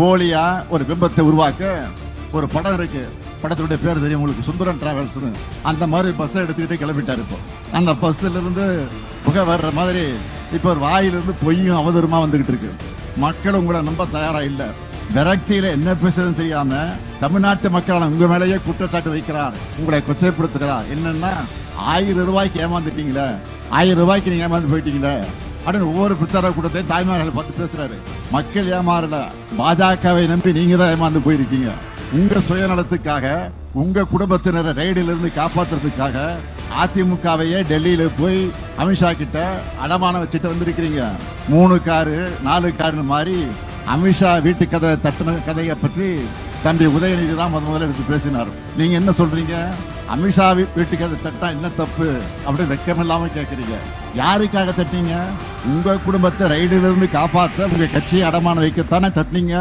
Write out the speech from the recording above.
போலியா ஒரு பிம்பத்தை உருவாக்க ஒரு படம் இருக்கு. படத்துடைய பேர் தெரியும். உங்களுக்கு சுந்தரன் டிராவல்ஸ்னு. அந்த மாதிரி பஸ்ஸை எடுத்துக்கிட்டே கிளம்பிட்டார் இப்போ. அந்த பஸ்ஸில் இருந்து புகை வர்ற மாதிரி இப்போ ஒரு வாயிலிருந்து பொய்யும் அவதூறுமா வந்துகிட்டு இருக்கு. மக்கள் உங்களை நம்ப தயாரா இல்லை. விரக்தியில என்ன பேசுறதுன்னு தெரியாம தமிழ்நாட்டு மக்கள் உங்க மேலேயே குற்றச்சாட்டு வைக்கிறார். உங்களை கொச்சைப்படுத்துகிறார். என்னன்னா ஆயிரம் ரூபாய்க்கு ஏமாந்துட்டீங்களே. ஆயிரம் ரூபாய்க்கு நீங்க ஏமாந்து போயிட்டீங்களே. அப்படின்னு ஒவ்வொரு பிரச்சார கூட்டத்தையும் தாய்மார்களை பார்த்து பேசுறாரு. மக்கள் ஏமாறல. பாஜகவை நம்பி நீங்க தான் ஏமாந்து போயிருக்கீங்க. உங்க சுயநலத்துக்காக உங்க குடும்பத்தினரை ரைடிலிருந்து காப்பாற்றுறதுக்காக அதிமுகவையே டெல்லியில போய் அமித்ஷா கிட்ட அடமானம் வச்சுட்டு வந்திருக்கிறீங்க. மூணு காரு நாலு காருன்னு மாறி அமித்ஷா வீட்டு கதை தட்டின கதையை பற்றி தம்பி உதயநிதி தான் முதல் முதல்ல எடுத்து பேசினார். நீங்க என்ன சொல்றீங்க? அமித்ஷா வீட்டுக்கு வீட்டு தட்டா என்ன தப்பு? அப்படின்னு வெக்கமில்லாம கேட்குறீங்க யாருக்காக தட்டீங்க உங்க குடும்பத்தை ரைடில இருந்து காப்பாற்ற உங்க கட்சியை அடமானம் வைக்கத்தானே தட்டினீங்க?